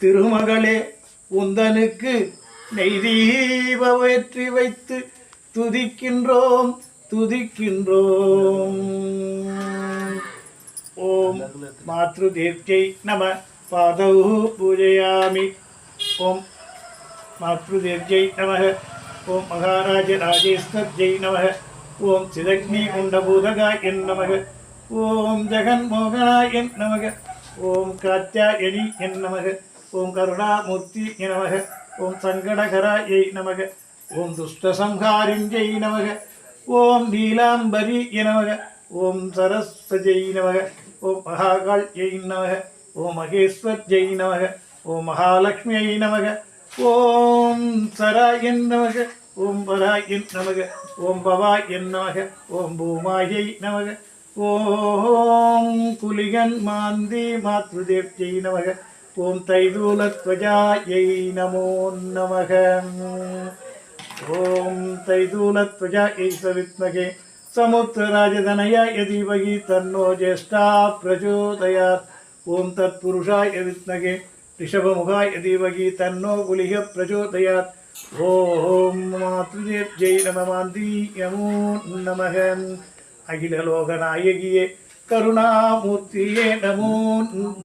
திருமகளே உந்தனுக்கு நெய்தீப வெற்றி வைத்து துதிக்கின்றோம் துதிக்கின்றோம். ஓம் மாத்ரு தீர்க்கை நம பாதவு பூஜையாமி. ஓம் மாத்ருதீர்ஜை நம ஓம் மகாராஜ ஜெய் நம ஓம் சிதக்னி குண்டபூதக என் நமக ஓம் ஜெகன்மோகனாய நமக ஓம் காத்தியாயணி என் நமக ஓம் கருணாமூர்த்தி நமக ஓம் சங்கடகராயை நமக ஓம் துஷ்டசம்ஹாரிஞ்சை நமக ஓம் நீலாம்பரி நமக ஓம் சரஸ்வஜை நமக ஓம் மகாகாள்யை நமக ஓம் மகேஸ்வர் ஜெய் நமக ஓம் மகாலட்சுமியை நமக ஓம் சராயன் நமக ஓம் பராயன் நமக ஓம் பவாயன் நமக ஓம் பூமாயை நமக ஓம் குலிகன் மாந்தி மாத்ருதேவ் ஜெய் நமக ॐ तैदूल नमो नमः। ॐ तैदूल त्वजा यै सवित्महे समुद्रराजधनय यदि तन्नो ज्येष्ठा प्रचोदयात्। ॐ तत्पुरुषाय विद्महे ऋषभमुखाय यदि तन्नो गुलिह प्रचोदयात्। ॐ मातृदेव्यै नमी नमः। अखिललोकनायकिये करुणामूर्तिये नमो